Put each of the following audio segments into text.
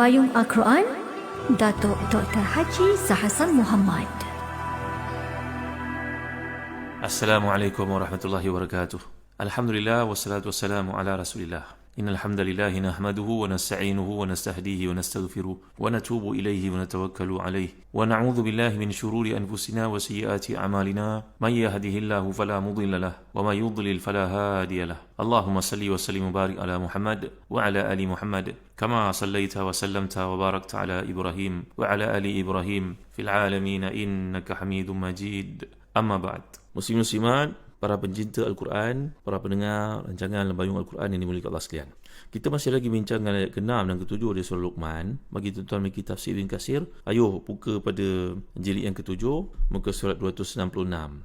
Lembayung Al-Quran Datuk Dr. Haji Zahasan Muhammad Assalamualaikum warahmatullahi wabarakatuh. Alhamdulillah wassalatu wassalamu ala Rasulillah. Innal hamdalillah nahmaduhu wa nasta'inuhu wa nastahdihi wa nastaghfiruh wa natubu ilayhi wa natawakkalu alayhi wa na'udzu billahi min shururi anfusina wa sayyiati a'malina may yahdihillahu fala mudilla lahu wa may yudlil fala hadiya lahu. Allahumma salli wa sallim wa barik ala Muhammad wa ala ali Muhammad kama sallaita wa sallamta wa barakta ala Ibrahim wa ala ali Ibrahim fil alamin innaka Hamidum Majid. Amma ba'd. Muslim muslimat, para pencinta Al-Quran, para pendengar rancangan Lembayung Al-Quran yang dimuliakan Allah sekalian. Kita masih lagi bincang dengan ayat ke-6 dan ke-7 dari surah Luqman. Bagi tuan-tuan memiliki tafsir bin kasir, ayuh buka pada jilid yang ke-7, muka surat 266.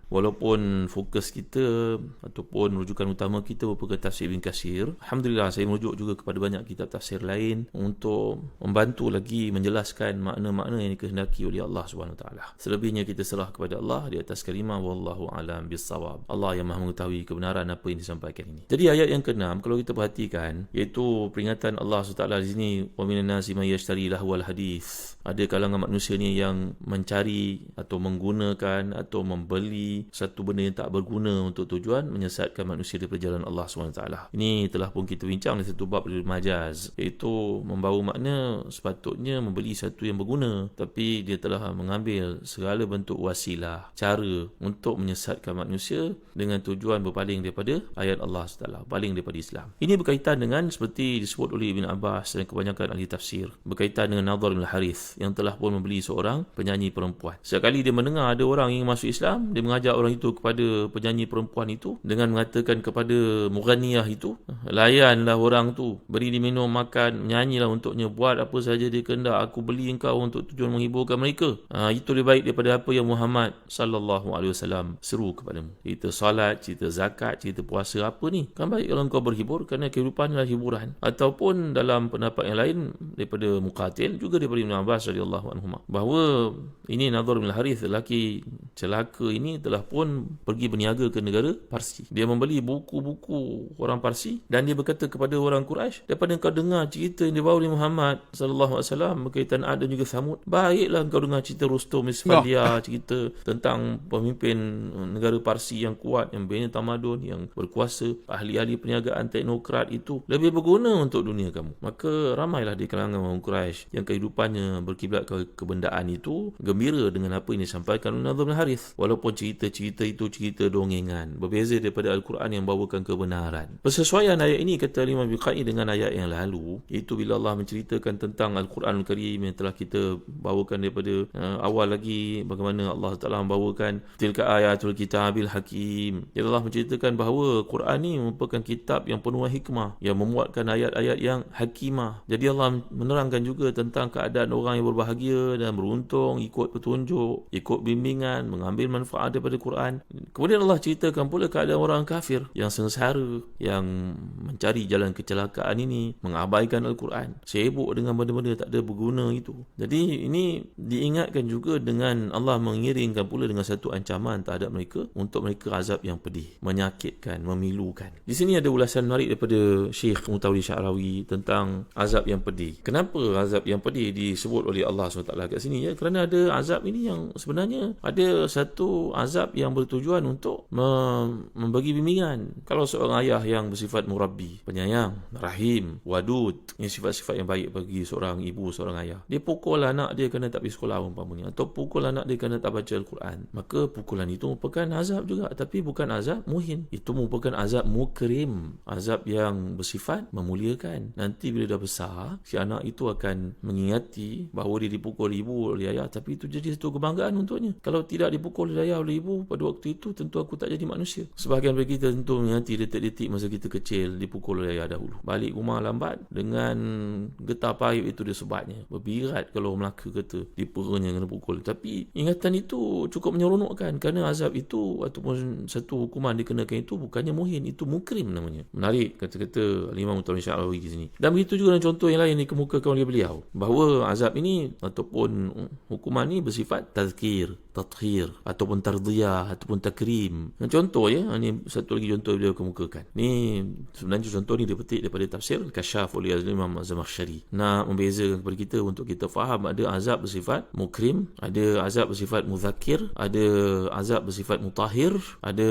Walaupun fokus kita ataupun rujukan utama kita merupakan tafsir bin kasir, Alhamdulillah saya merujuk juga kepada banyak kitab tafsir lain untuk membantu lagi menjelaskan makna-makna yang dikehendaki oleh Allah SWT. Selebihnya kita serah kepada Allah di atas kalimah Wallahu alam bisawab. Allah yang maha mengetahui kebenaran apa yang disampaikan ini. Jadi ayat yang ke-6, kalau kita perhatikan, iaitu itu peringatan Allah SWT di sini wa minan nasi may yashtari lahwal hadis. Ada kalangan manusia ni yang mencari atau menggunakan atau membeli satu benda yang tak berguna untuk tujuan menyesatkan manusia di perjalanan Allah SWT. Ini telah pun kita bincang di satu bab dari majaz iaitu membawa makna sepatutnya membeli satu yang berguna tapi dia telah mengambil segala bentuk wasilah cara untuk menyesatkan manusia dengan tujuan berpaling daripada ayat Allah SWT paling daripada Islam. Ini berkaitan dengan seperti disebut oleh Ibn Abbas dan kebanyakan ahli tafsir berkaitan dengan Nadhar bin Harith yang telah pun membeli seorang penyanyi perempuan. Setiap kali dia mendengar ada orang yang masuk Islam, dia mengajak orang itu kepada penyanyi perempuan itu dengan mengatakan kepada Mughaniyah itu, layanlah orang tu, beri dia minum, makan, menyanyilah untuknya, buat apa saja dia kendak, aku beli engkau untuk tujuan menghiburkan mereka. Ha, itu lebih baik daripada apa yang Muhammad sallallahu alaihi wasallam seru kepadamu. Cerita solat, cerita zakat, cerita puasa apa ni? Kan baik kalau kau berhibur kerana kehidupan adalah hiburan Quran ataupun dalam pendapat yang lain daripada Muqatil juga daripada Ibn Abbas radhiyallahu anhu bahawa ini Nadhar bin Harith lelaki celaka ini telah pun pergi berniaga ke negara Parsi. Dia membeli buku-buku orang Parsi dan dia berkata kepada orang Quraisy daripada kau dengar cerita yang dibawa oleh Muhammad sallallahu alaihi wasallam berkaitan Ad dan juga Samud baiklah kau dengar cerita Rustum Isfandia cerita tentang pemimpin negara Parsi yang kuat yang bina tamadun yang berkuasa ahli-ahli perniagaan teknokrat itu. Lebih berguna untuk dunia kamu. Maka ramailah di kalangan orang Quraisy yang kehidupannya berkiblat ke kebendaan itu gembira dengan apa yang disampaikan oleh Nazim Harith. Walaupun cerita-cerita itu cerita dongengan, berbeza daripada Al-Quran yang bawakan kebenaran. Persesuaian ayat ini kata Imam Bukhari dengan ayat yang lalu, iaitu bila Allah menceritakan tentang Al-Quran Al-Karim yang telah kita bawakan daripada uh, awal lagi bagaimana Allah Taala membawakan tilka ayatul kitabil hakim. Ya Allah menceritakan bahawa Quran ini merupakan kitab yang penuh hikmah yang memuat menyebabkan ayat-ayat yang hakimah. Jadi Allah menerangkan juga tentang keadaan orang yang berbahagia dan beruntung ikut petunjuk, ikut bimbingan, mengambil manfaat daripada Quran. Kemudian Allah ceritakan pula keadaan orang kafir yang sengsara, yang mencari jalan kecelakaan ini, mengabaikan Al-Quran, sibuk dengan benda-benda tak ada berguna itu. Jadi ini diingatkan juga dengan Allah mengiringkan pula dengan satu ancaman terhadap mereka untuk mereka azab yang pedih, menyakitkan, memilukan. Di sini ada ulasan menarik daripada Syekh Mutawi Syarawi tentang azab yang pedih. Kenapa azab yang pedih disebut oleh Allah SWT kat sini? Ya, kerana ada azab ini yang sebenarnya ada satu azab yang bertujuan untuk membagi bimbingan. Kalau seorang ayah yang bersifat murabbi, penyayang, rahim, wadud, yang sifat-sifat yang baik bagi seorang ibu, seorang ayah. Dia pukul anak dia kerana tak pergi sekolah umpamanya. Atau pukul anak dia kerana tak baca Al-Quran. Maka pukulan itu merupakan azab juga. Tapi bukan azab muhin. Itu merupakan azab mukrim. Azab yang bersifat memuliakan. Nanti bila dah besar, si anak itu akan mengingati bahawa dia dipukul ibu oleh ayah. Tapi itu jadi satu kebanggaan untuknya. Kalau tidak dipukul oleh ayah oleh ibu pada waktu itu, tentu aku tak jadi manusia. Sebahagian bagi kita tentu mengingati detik-detik masa kita kecil dipukul oleh ayah dahulu. Balik rumah lambat dengan getah payut itu dia sebabnya. Berbirat kalau Melaka kata di peranya kena pukul. Tapi ingatan itu cukup menyeronokkan kerana azab itu ataupun satu hukuman dikenakan itu bukannya muhin. Itu mukrim namanya. Menarik kata-kata Imam Tuan Syarawi di sini. Dan begitu juga dengan contoh yang lain yang dikemukakan oleh beliau. Bahawa azab ini ataupun hukuman ini bersifat tazkir, tathir ataupun tardiyah ataupun takrim. Contoh ya, ini satu lagi contoh beliau kemukakan. Ni sebenarnya contoh ni dipetik daripada tafsir Kasyaf oleh Imam Zamakhsyari. Nak membezakan kepada kita untuk kita faham ada azab bersifat mukrim, ada azab bersifat muzakir, ada azab bersifat mutahhir, ada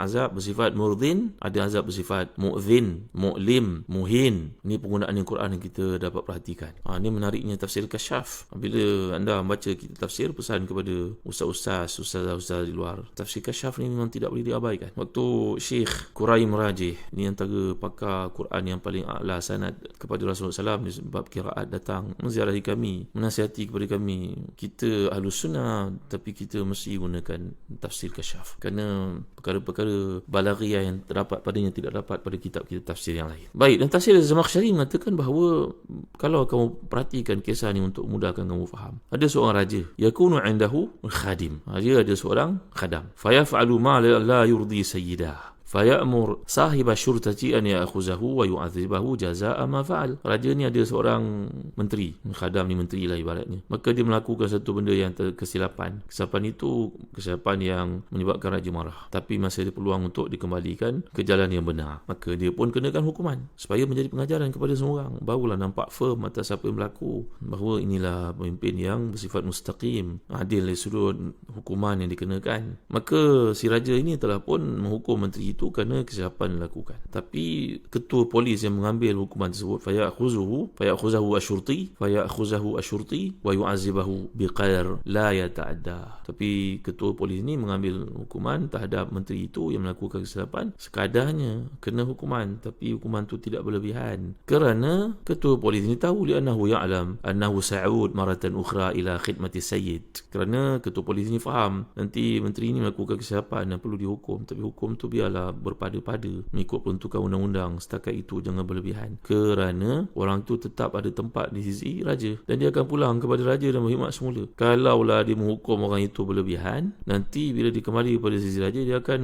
azab bersifat murdin, ada azab bersifat mu'zin, mu'lim, muhin. Ini penggunaan yang Quran yang kita dapat perhatikan. Ha, ini menariknya tafsir Kasyaf. Bila anda membaca kita tafsir, pesan kepada ustaz-ustaz, ustaz-ustaz di luar. Tafsir Kasyaf ni memang tidak boleh diabaikan. Waktu Syekh Quraim Rajih, ni antara pakar Quran yang paling a'la sanad kepada Rasulullah SAW di sebab kiraat datang menziarahi kami, menasihati kepada kami. Kita ahlu sunnah, tapi kita mesti gunakan tafsir Kasyaf. Kerana perkara-perkara balaghiyah yang terdapat padanya tidak dapat pada kitab kita tafsir yang lain. Baik, dan tafsir Zamakhsyari mengatakan bahawa kalau kamu perhatikan kisah ni untuk mudahkan kamu faham. Ada seorang raja, yakunu indahu khadim. Ha, dia ada seorang khadam. Fayaf'alu ma la yurdi sayyidah. Fayamur sahib syurtati an ya'khuzahu wa yu'adzibahu jazaa'a ma fa'al. Raja ni ada seorang menteri, khadam ni menteri lah ibaratnya. Maka dia melakukan satu benda yang kesilapan. Kesilapan itu kesilapan yang menyebabkan raja marah. Tapi masih ada peluang untuk dikembalikan ke jalan yang benar. Maka dia pun kenakan hukuman supaya menjadi pengajaran kepada semua orang. Barulah nampak firm atas apa yang berlaku. Bahawa inilah pemimpin yang bersifat mustaqim, adil dari sudut hukuman yang dikenakan. Maka si raja ini telah pun menghukum menteri kerana kesilapan dilakukan. Tapi ketua polis yang mengambil hukuman tersebut fayakhuzuhu fayakhuzahu asyurti fayakhuzahu asyurti wa yu'azibahu biqadar la yata'adda. Tapi ketua polis ini mengambil hukuman terhadap menteri itu yang melakukan kesilapan sekadarnya kena hukuman tapi hukuman itu tidak berlebihan. Kerana ketua polis ini tahu dia annahu ya'lam annahu sa'ud maratan ukhra ila khidmati sayyid. Kerana ketua polis ini faham nanti menteri ini melakukan kesilapan dan perlu dihukum tapi hukum tu biarlah berpada-pada mengikut peruntukan undang-undang. Setakat itu jangan berlebihan. Kerana orang tu tetap ada tempat di sisi raja. Dan dia akan pulang kepada raja dan berkhidmat semula. Kalaulah dia menghukum orang itu berlebihan nanti bila dia kembali kepada sisi raja dia akan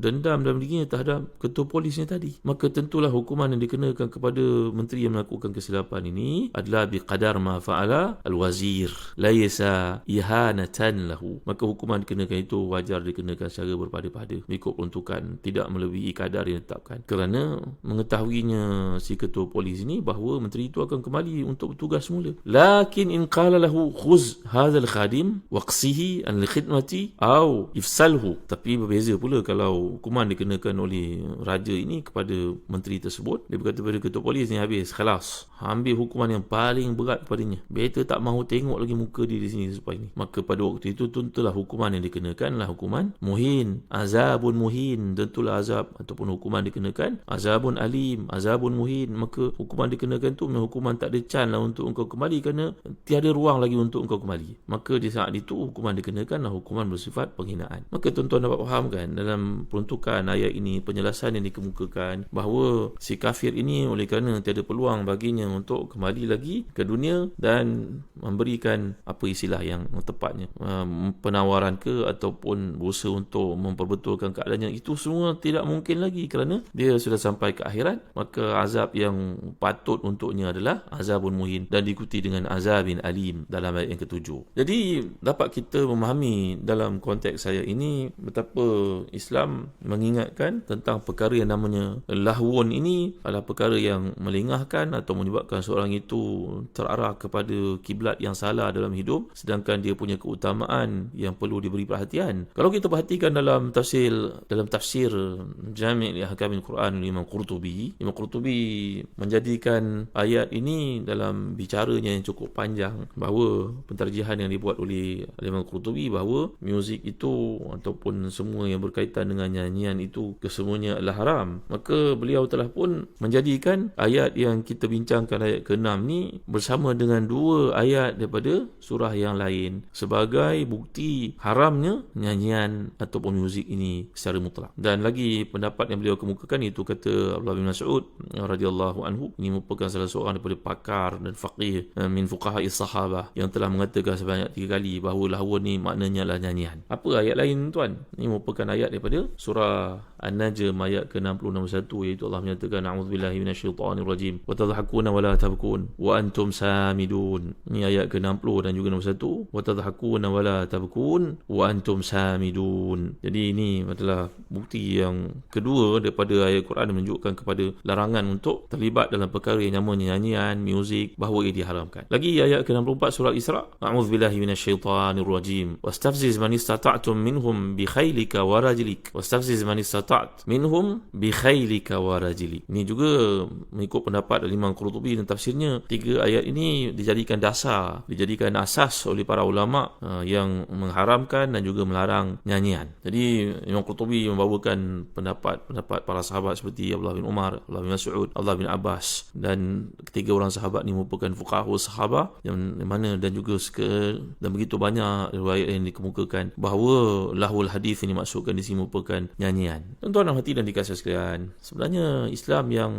dendam dalam dirinya terhadap ketua polisnya tadi. Maka tentulah hukuman yang dikenakan kepada menteri yang melakukan kesilapan ini adalah biqadar ma fa'ala al-wazir. Laisa ihanatan lahu. Maka hukuman dikenakan itu wajar dikenakan secara berpada-pada mengikut peruntukan. Tidak melebihi kadar yang ditetapkan. Kerana mengetahuinya si ketua polis ini bahawa menteri itu akan kembali untuk bertugas semula. Lakin in qala lahu khuz hadzal khadim waqsihi an khidmati au ifsalhu. Tapi berbeza pula kalau hukuman dikenakan oleh raja ini kepada menteri tersebut. Dia berkata kepada ketua polis ni habis khalas. Ambil hukuman yang paling berat kepadanya better tak mahu tengok lagi muka dia di sini supaya ini. Maka pada waktu itu tentulah hukuman yang dikenakan adalah hukuman muhin azabun muhin. Tentulah azab ataupun hukuman dikenakan azabun alim azabun muhin maka hukuman dikenakan tu memang hukuman tak ada can lah untuk engkau kembali kerana tiada ruang lagi untuk engkau kembali. Maka di saat itu hukuman dikenakan lah hukuman bersifat penghinaan. Maka tuan-tuan dapat faham kan dalam peruntukan ayat ini penjelasan yang dikemukakan bahawa si kafir ini oleh kerana tiada peluang baginya untuk kembali lagi ke dunia dan memberikan apa istilah yang tepatnya um, penawaran ke ataupun berusaha untuk memperbetulkan keadaannya itu semua tidak mungkin lagi kerana dia sudah sampai ke akhirat maka azab yang patut untuknya adalah azabun muhin dan diikuti dengan azabin alim dalam ayat yang ketujuh. Jadi dapat kita memahami dalam konteks saya ini betapa Islam mengingatkan tentang perkara yang namanya lahwun ini adalah perkara yang melengahkan atau menyebabkan seorang itu terarah kepada kiblat yang salah dalam hidup sedangkan dia punya keutamaan yang perlu diberi perhatian. Kalau kita perhatikan dalam tafsir dalam tafsir Jami' li Ahkamil Quran Imam Qurtubi. Imam Qurtubi menjadikan ayat ini dalam bicaranya yang cukup panjang bahawa penterjihan yang dibuat oleh Imam Qurtubi bahawa muzik itu ataupun semua yang berkaitan dengan nyanyian itu kesemuanya adalah haram. Maka beliau telah pun menjadikan ayat yang kita bincangkan ayat ke-6 ni bersama dengan dua ayat daripada surah yang lain sebagai bukti haramnya nyanyian ataupun muzik ini secara mutlak. Dan lagi pendapat yang beliau kemukakan itu kata Abdullah bin Mas'ud radhiyallahu anhu ini merupakan salah seorang daripada pakar dan faqih uh, min fuqaha sahabah yang telah mengatakan sebanyak tiga kali bahawa lahwun ni maknanya adalah nyanyian. Apa ayat lain tuan? Ini merupakan ayat daripada surah An-Najm ayat ke-60 iaitu Allah menyatakan a'udzubillahi minasyaitonirrajim wa tadhakuna wa la tabkun wa antum samidun. Ini ayat ke-60 dan juga 61 wa tadhakuna wa la tabkun wa antum samidun. Jadi ini adalah bukti yang kedua daripada ayat Quran yang menunjukkan kepada larangan untuk terlibat dalam perkara yang namanya nyanyian, muzik bahawa ia diharamkan. Lagi ayat ke-64 surah Isra. A'udzubillahi minasyaitonirrajim. Wastafziz man istata'tum minhum bi khailika wa rajlik. Wastafziz man istata'at minhum bi khailika wa rajili. Ini juga mengikut pendapat Imam Qurtubi dan tafsirnya tiga ayat ini dijadikan dasar, dijadikan asas oleh para ulama uh, yang mengharamkan dan juga melarang nyanyian. Jadi Imam Qurtubi membawakan pendapat-pendapat para sahabat seperti Abdullah bin Umar, Abdullah bin Mas'ud, Abdullah bin Abbas dan ketiga orang sahabat ini merupakan fuqaha sahabat yang mana dan juga seke, dan begitu banyak riwayat yang dikemukakan bahawa lahul hadis ini maksudkan di sini merupakan nyanyian. Tuan-tuan hati dan dikasih sekalian, sebenarnya Islam yang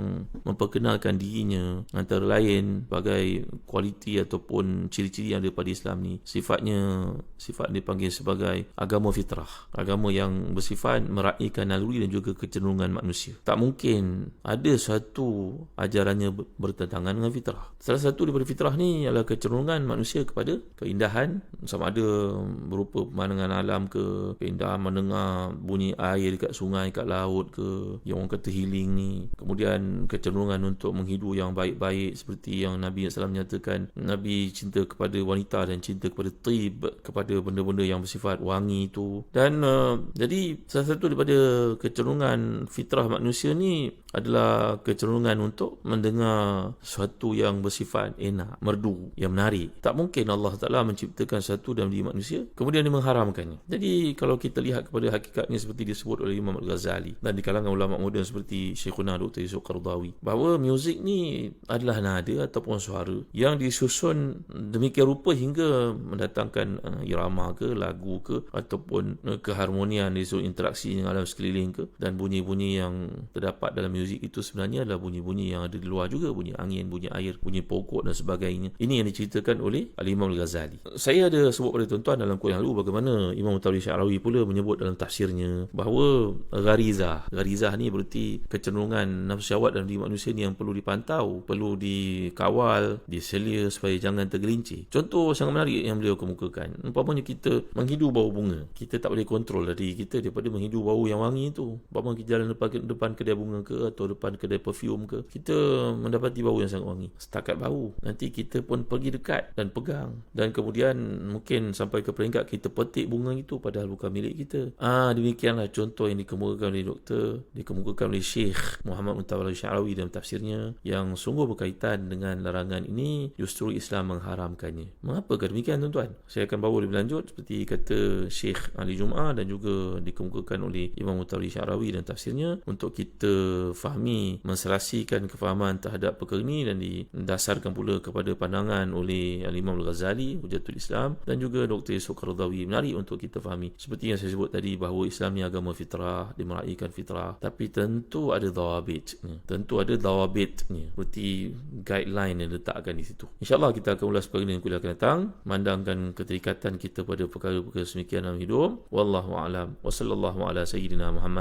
memperkenalkan dirinya antara lain sebagai kualiti ataupun ciri-ciri yang ada pada Islam ni sifatnya sifat dipanggil sebagai agama fitrah, agama yang bersifat meraihkan naluri dan juga kecenderungan manusia. Tak mungkin ada satu ajarannya bertentangan dengan fitrah. Salah satu daripada fitrah ni adalah kecenderungan manusia kepada keindahan sama ada berupa pemandangan alam ke, keindahan mendengar bunyi air dekat sungai sungai kat laut ke yang orang kata healing ni kemudian kecenderungan untuk menghidu yang baik-baik seperti yang Nabi SAW menyatakan Nabi cinta kepada wanita dan cinta kepada tib kepada benda-benda yang bersifat wangi itu dan uh, jadi salah satu daripada kecenderungan fitrah manusia ni adalah kecenderungan untuk mendengar sesuatu yang bersifat enak, merdu, yang menarik. Tak mungkin Allah Ta'ala menciptakan sesuatu dalam diri manusia, kemudian dia mengharamkannya. Jadi, kalau kita lihat kepada hakikatnya seperti disebut oleh Imam Al-Ghazali dan di kalangan ulama moden seperti Syekhuna Dr. Yusuf Qardawi, bahawa muzik ni adalah nada ataupun suara yang disusun demikian rupa hingga mendatangkan uh, irama ke, lagu ke, ataupun uh, keharmonian interaksi dengan alam sekeliling ke, dan bunyi-bunyi yang terdapat dalam muzik itu sebenarnya adalah bunyi-bunyi yang ada di luar juga. Bunyi angin, bunyi air, bunyi pokok dan sebagainya. Ini yang diceritakan oleh Al-Imam Al-Ghazali. Saya ada sebut pada tuan-tuan dalam kuliah lalu bagaimana Imam Tawri Syarawi pula menyebut dalam tafsirnya bahawa gharizah. Gharizah ni berarti kecenderungan nafsu syahwat dalam diri manusia ni yang perlu dipantau perlu dikawal diselia supaya jangan tergelincir. Contoh sangat menarik yang beliau kemukakan. Umpamanya kita menghidu bau bunga. Kita tak boleh kontrol dari kita daripada menghidu bau yang wangi itu umpamanya kita jalan depan, depan kedai bunga ke atau depan kedai perfume ke kita mendapati bau yang sangat wangi. Setakat bau nanti kita pun pergi dekat dan pegang. Dan kemudian mungkin sampai ke peringkat kita petik bunga itu padahal bukan milik kita. Ah demikianlah contoh yang dikemukakan oleh doktor dikemukakan oleh Syekh Muhammad Muntawar Syarawi dalam tafsirnya yang sungguh berkaitan dengan larangan ini justru Islam mengharamkannya. Mengapa demikian tuan-tuan? Saya akan bawa lebih lanjut seperti kata Syekh Ali Jum'ah dan juga dikemukakan oleh Imam Syarawi dalam tafsirnya untuk kita fahami menserasikan kefahaman terhadap perkara ini dan didasarkan pula kepada pandangan oleh Imam Al-Ghazali Hujatul Islam dan juga Dr. Yusuf Qaradawi menarik untuk kita fahami. Seperti yang saya sebut tadi bahawa Islam ni agama fitrah dimeraihkan fitrah. Tapi tentu ada dawabit tentu ada dawabit seperti guideline yang letakkan di situ. insyaAllah kita akan ulas perkara ini kuliah akan datang mandangkan keterikatan kita pada perkara-perkara semikian dalam hidup. Wallahu a'lam. Wa sallallahu ala sayyidina Muhammad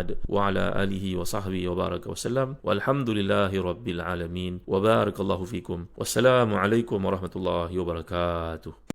wa sahbihi wa baraka wa وسلم والحمد لله رب العالمين وبارك الله فيكم والسلام عليكم ورحمة الله وبركاته.